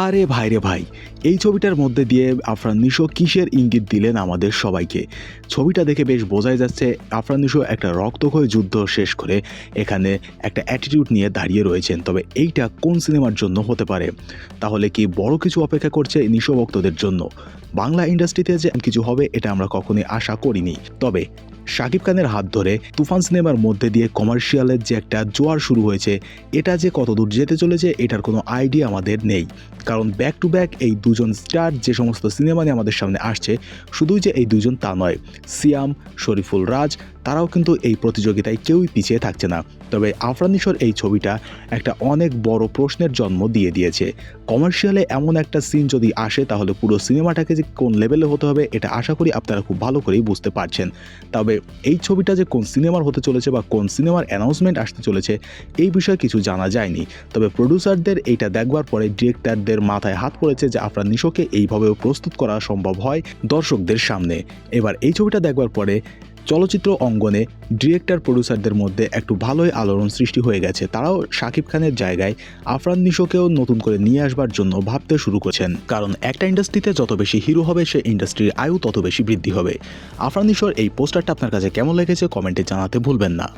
আরে ভাই রে ভাই, এই ছবিটার মধ্যে দিয়ে আফরান নিশো কিসের ইঙ্গিত দিলেন আমাদের সবাইকে? ছবিটা দেখে বেশ বোঝাই যাচ্ছে আফরান নিশো একটা রক্তক্ষয় যুদ্ধ শেষ করে এখানে একটা অ্যাটিটিউড নিয়ে দাঁড়িয়ে রয়েছেন। তবে এইটা কোন সিনেমার জন্য হতে পারে? তাহলে কি বড় কিছু অপেক্ষা করছে নিশো ভক্তদের জন্য? বাংলা ইন্ডাস্ট্রিতে যে কিছু হবে, এটা আমরা কখনোই আশা করিনি। তবে শাকিব খানের হাত ধরে তুফান সিনেমার মধ্যে দিয়ে কমার্শিয়ালের যে একটা জোয়ার শুরু হয়েছে, এটা যে কত দূর যেতে চলেছে, এটার কোনো আইডিয়া আমাদের নেই। কারণ ব্যাক টু ব্যাক এই দুজন স্টার যে সমস্ত সিনেমা নিয়ে আমাদের সামনে আসছে, শুধুই যে এই দুজন তা নয়। সিয়াম, শরীফুল রাজ, তারাও কিন্তু এই প্রতিযোগিতায় কেউই পিছিয়ে থাকছে না। তবে আফরানিশোর এই ছবিটা একটা অনেক বড় প্রশ্নের জন্ম দিয়ে দিয়েছে। কমার্শিয়ালে এমন একটা সিন যদি আসে, তাহলে পুরো সিনেমাটাকে যে কোন লেভেলে হতে হবে, এটা আশা করি আপনারা খুব ভালো করেই বুঝতে পারছেন। তবে এই ছবিটা যে কোন সিনেমার হতে চলেছে বা কোন সিনেমার অ্যানাউন্সমেন্ট আসতে চলেছে, এই বিষয়ে কিছু জানা যায়নি। তবে প্রডিউসারদের এইটা দেখবার পরে ডিরেক্টরদের মাথায় হাত পড়েছে যে আপনার নিশোকে এইভাবেও প্রস্তুত করা সম্ভব হয় দর্শকদের সামনে। এবার এই ছবিটা দেখবার পরে চলচ্চিত্র অঙ্গনে ডিরেক্টর, প্রডিউসারদের মধ্যে একটু ভালোই আলোড়ন সৃষ্টি হয়ে গেছে। তারাও শাকিব খানের জায়গায় আফরান নিশোকেও নতুন করে নিয়ে আসবার জন্য ভাবতে শুরু করছেন। কারণ একটা ইন্ডাস্ট্রিতে যত বেশি হিরো হবে, সে ইন্ডাস্ট্রির আয়ু তত বেশি বৃদ্ধি হবে। আফরান নিশোর এই পোস্টারটা আপনার কাছে কেমন লেগেছে কমেন্টে জানাতে ভুলবেন না।